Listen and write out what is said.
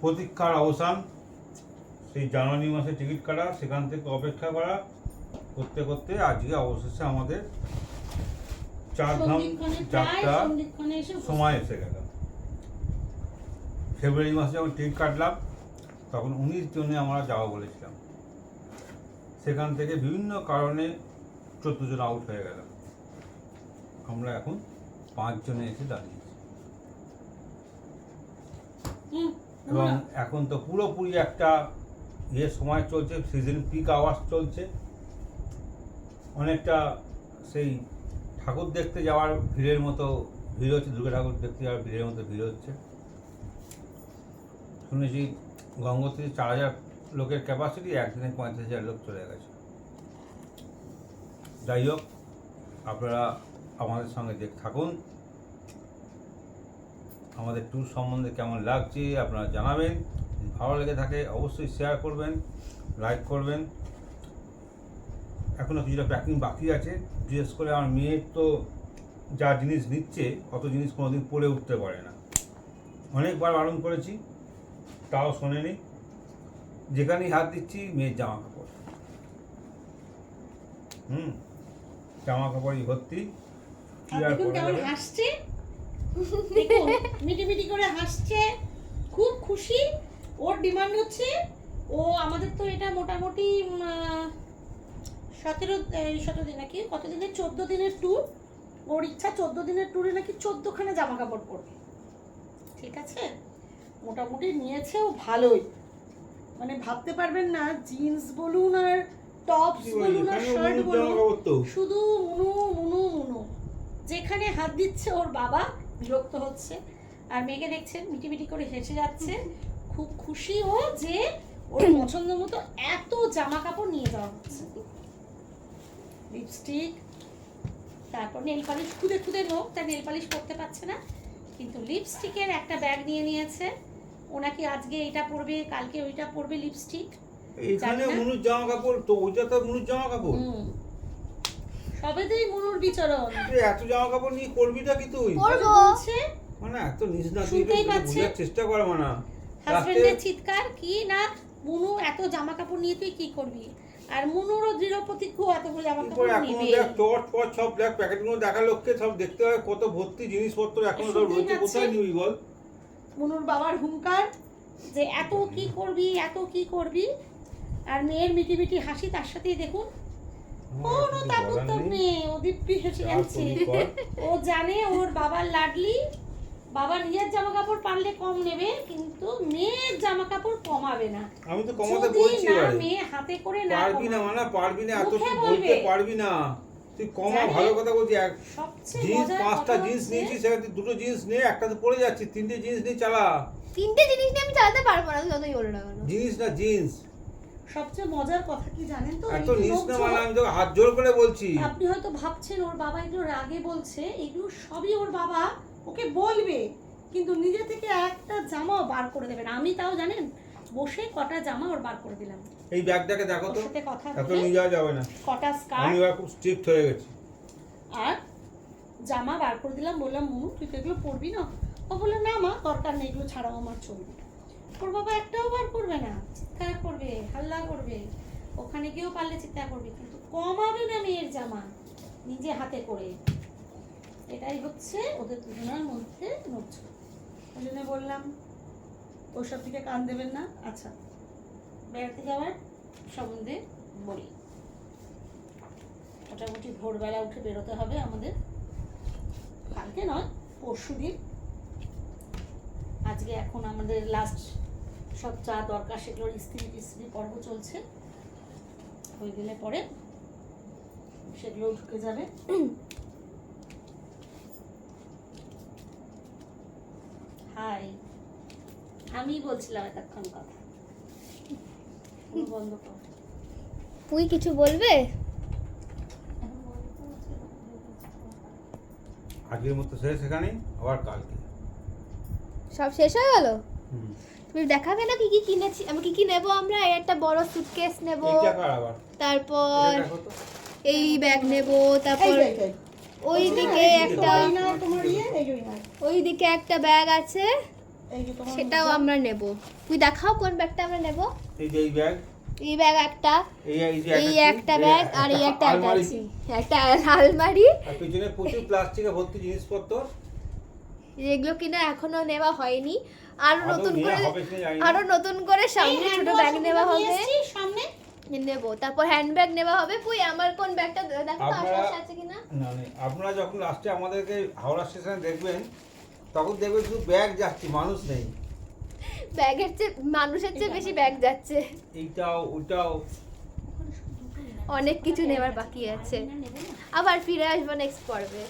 প্রতীক্ষার অবসান। সেই জানুয়ারি মাসে টিকিট কাটা সেখান থেকে অপেক্ষা করা করতে করতে আজকে অবশেষে আমাদের চারধাম যাত্রা সময় এসে গেল। ফেব্রুয়ারি মাসে যখন টিকিট কাটলাম তখন উনিশ জনে আমরা যাওয়া বলেছিলাম। সেখান থেকে বিভিন্ন কারণে চোদ্দ জন আউট হয়ে গেল আমরা এখন পাঁচ জনে এসে দাঁড়িয়েছি হুম, এবং এখন তো পুরোপুরি একটা ইয়ে সময় চলছে সিজন পিক আওয়ার্স চলছে। অনেকটা সেই ঠাকুর দেখতে যাওয়ার ভিড়ের মতো ভিড় হচ্ছে দুর্গা ঠাকুর দেখতে যাওয়ার ভিড়ের মতো ভিড় হচ্ছে। শুনেছি গঙ্গোত্রী চার হাজার লোকের ক্যাপাসিটি একদিনে পঁয়ত্রিশ হাজার লোক চলে গেছে। যাই হোক আপনারা আমাদের সঙ্গে দেখ থাকুন। আমাদের ট্যুর সম্বন্ধে কেমন লাগছে আপনারা জানাবেন। ভালো লেগে থাকে অবশ্যই শেয়ার করবেন লাইক করবেন। এখনও কিছুটা প্যাকিং বাকি আছে। বিশেষ করে আমার মেয়ের তো যা জিনিস নিচ্ছে অত জিনিস কোনোদিন পরে উঠতে পারে না। অনেকবার বারণ করেছি তাও শোনেনি। যেখানেই হাত দিচ্ছি মেয়ের জামা কাপড় হুম জামা কাপড়ই ভর্তি। কি আর আর দেখুন মিটি মিটি করে হাসছে খুব খুশি। ওর ডিমান্ড হচ্ছে ও আমাদের তো এটা মোটামুটি সতেরো সতেরো দিন নাকি কত দিনের চোদ্দ দিনের ট্যুর ওর ইচ্ছা চোদ্দ দিনের ট্যুরে নাকি চোদ্দখানা জামা কাপড় পরবে। ঠিক আছে? মোটামুটি নিয়েছেও ভালোই। মানে ভাবতে পারবেন না জিন্স বলুন আর টপস বলুন আর শার্ট বলুন শুধু মুনু মুনু মুনু যেখানে হাত দিচ্ছে ওর বাবা বিরক্ত হচ্ছে। আর মেয়েকে দেখছেন মিটি মিটি করে হেসে যাচ্ছে। খুব খুশি ও যে ওর পছন্দ মতো এত জামা কাপড় নিয়ে যাওয়া হচ্ছে। লিপস্টিক তারপর নেল পালিশ খুদে খুদে নোক তার নেল পালিশ করতে পারছে না। কিন্তু লিপস্টিকের একটা ব্যাগ নিয়ে নিয়েছে। ওনাকে আজকে এটা পরবে কালকে ওইটা পরবে লিপস্টিক। এইখানে জানি না। মনুর জামা কাপড় তো ওইটা তো মনুর জামা কাপড়। হুম। সবেতেই বিচরণ? তুই এত জামা কাপড় নিয়ে করবিটা কি তুই? করব। বলছে। মানে এত নিজ না তুই বোঝার চেষ্টা কর মানা। হাজবেন্ডের চিৎকার? কি? না মুনু এত জামা কাপড় নিয়ে তুই কি করবি? আর মুনুরও দৃঢ় প্রতিজ্ঞ এতগুলো জামা কাপড় নিবে। দেখ টর্চ ফর্চ সব দেখ প্যাকেটগুলো দেখা লোককে সব দেখতে হয় কত ভর্তি জিনিসপত্র এখনও সব রয়েছে কোথায় নিবি বল? মুনুর বাবার হুঙ্কার যে এত কি করবি এত কি করবি? আর মেয়ের মিটি মিটি হাসি তার সাথেই দেখুন। কোনো নেই। ও দিব্যি হেসে যাচ্ছে ও জানে ওর বাবার লাডলি বাবা নিজের জামা কাপড় পারলে কম নেবে কিন্তু মেয়ের জামা কাপড় কমাবে না। আমি তো কমাতে বলছি না মেয়ে হাতে করে না পারবি না। মানা পারবি না এত। বলতে পারবি না। তুই কমা ভালো কথা বলছি। এক জিন্স পাঁচটা জিন্স সেখানে তুই দুটো জিন্স নিয়ে একটা তো পরে যাচ্ছিস তিনটে জিন্স নিয়ে চালা। তিনটে জিনিস নিয়ে আমি চালাতে পারব না যতই বলো না জিন্স না জিন্স। সবচেয়ে মজার কথা কি জানেন তো? এত এই নিস না মানে আমি তোকে হাত জোর করে বলছি। আপনি হয়তো ভাবছেন ওর বাবা এগুলো রাগে বলছে এগুলো সবই ওর বাবা ওকে বলবে কিন্তু নিজে থেকে একটা জামাও বার করে দেবেন। আমি তাও জানেন বসে কটা জামা ওর বার করে দিলাম। এই ব্যাগটাকে দেখো তো সাথে কথা এত নিয়ে যাওয়া যাবে না। কটা স্কার্ট এবার খুব স্ট্রিক্ট হয়ে গেছি। আর জামা বার করে দিলাম বললাম মুনু তুই তো এগুলো পরবি না? ও বলল না মা দরকার নেই এগুলো ছাড়াও আমার চলবে। ওর বাবা একটাও বার করবে না। চিৎকার করবে হাল্লা করবে ওখানে গিয়েও পারলে চিৎকার করবে কিন্তু কমাবে না মেয়ের জামা নিজে হাতে করে। এটাই হচ্ছে ওদের দুজনের মধ্যে নোকঝোক ওই জন্য বললাম ওসব দিকে কান দেবেন না। আচ্ছা বেড়াতে যাওয়ার সম্বন্ধে বলি। মোটামুটি ভোরবেলা উঠে বেরোতে হবে আমাদের। কালকে নয় পরশু দিন আজকে এখন আমাদের লাস্ট সব চা দরকার সেগুলোর ইস্ত্রি টিস্ত্রি পর্ব চলছে। হয়ে গেলে পরে সেগুলো ঢুকে যাবে। হাই আমি বলছিলাম এতক্ষণ কথা। বন্ধ কর। তুই কিছু বলবে? আজকের মতো শেষ এখানে আবার কালকে। সব শেষ হয়ে গেল। তুমি দেখাবে না কি কি কিনেছি? আমি কি কি নেব আমরা? এই একটা বড় সুটকেস নেব। এইটা কার আবার? তারপর। এই ব্যাগ নেব তারপর। ওই দিকে একটা ইয়ে। ওই দিকে একটা ব্যাগ আছে। সেটাও আমরা নেব। তুই দেখাও কোন ব্যাগটা আমরা নেব। এই যে এই ব্যাগ এই ব্যাগ একটা। এই একটা ব্যাগ আর এই একটা আলমারি, একটা আলমারি। আর পিছনে প্রচুর প্লাস্টিকে ভর্তি জিনিসপত্র। যেগুলো কিনা এখনও নেওয়া হয়নি। আরও নতুন করে। আরও নতুন করে সামনে ছোট ব্যাগ নেওয়া হবে। সামনে? নেব। তারপর হ্যান্ড ব্যাগ নেওয়া হবে। পুই আমার কোন ব্যাগটা দেখো তো আশেপাশে আছে কিনা? না না আপনারা যখন লাস্টে আমাদেরকে হাওড়া স্টেশনে দেখবেন তখন দেখবেন শুধু ব্যাগ যাচ্ছে মানুষ নেই। ব্যাগের চেয়ে মানুষের চেয়ে বেশি ব্যাগ যাচ্ছে। এইটাও ওইটাও। অনেক কিছু নেওয়ার বাকি আছে। আবার ফিরে আসব নেক্সট পর্বে।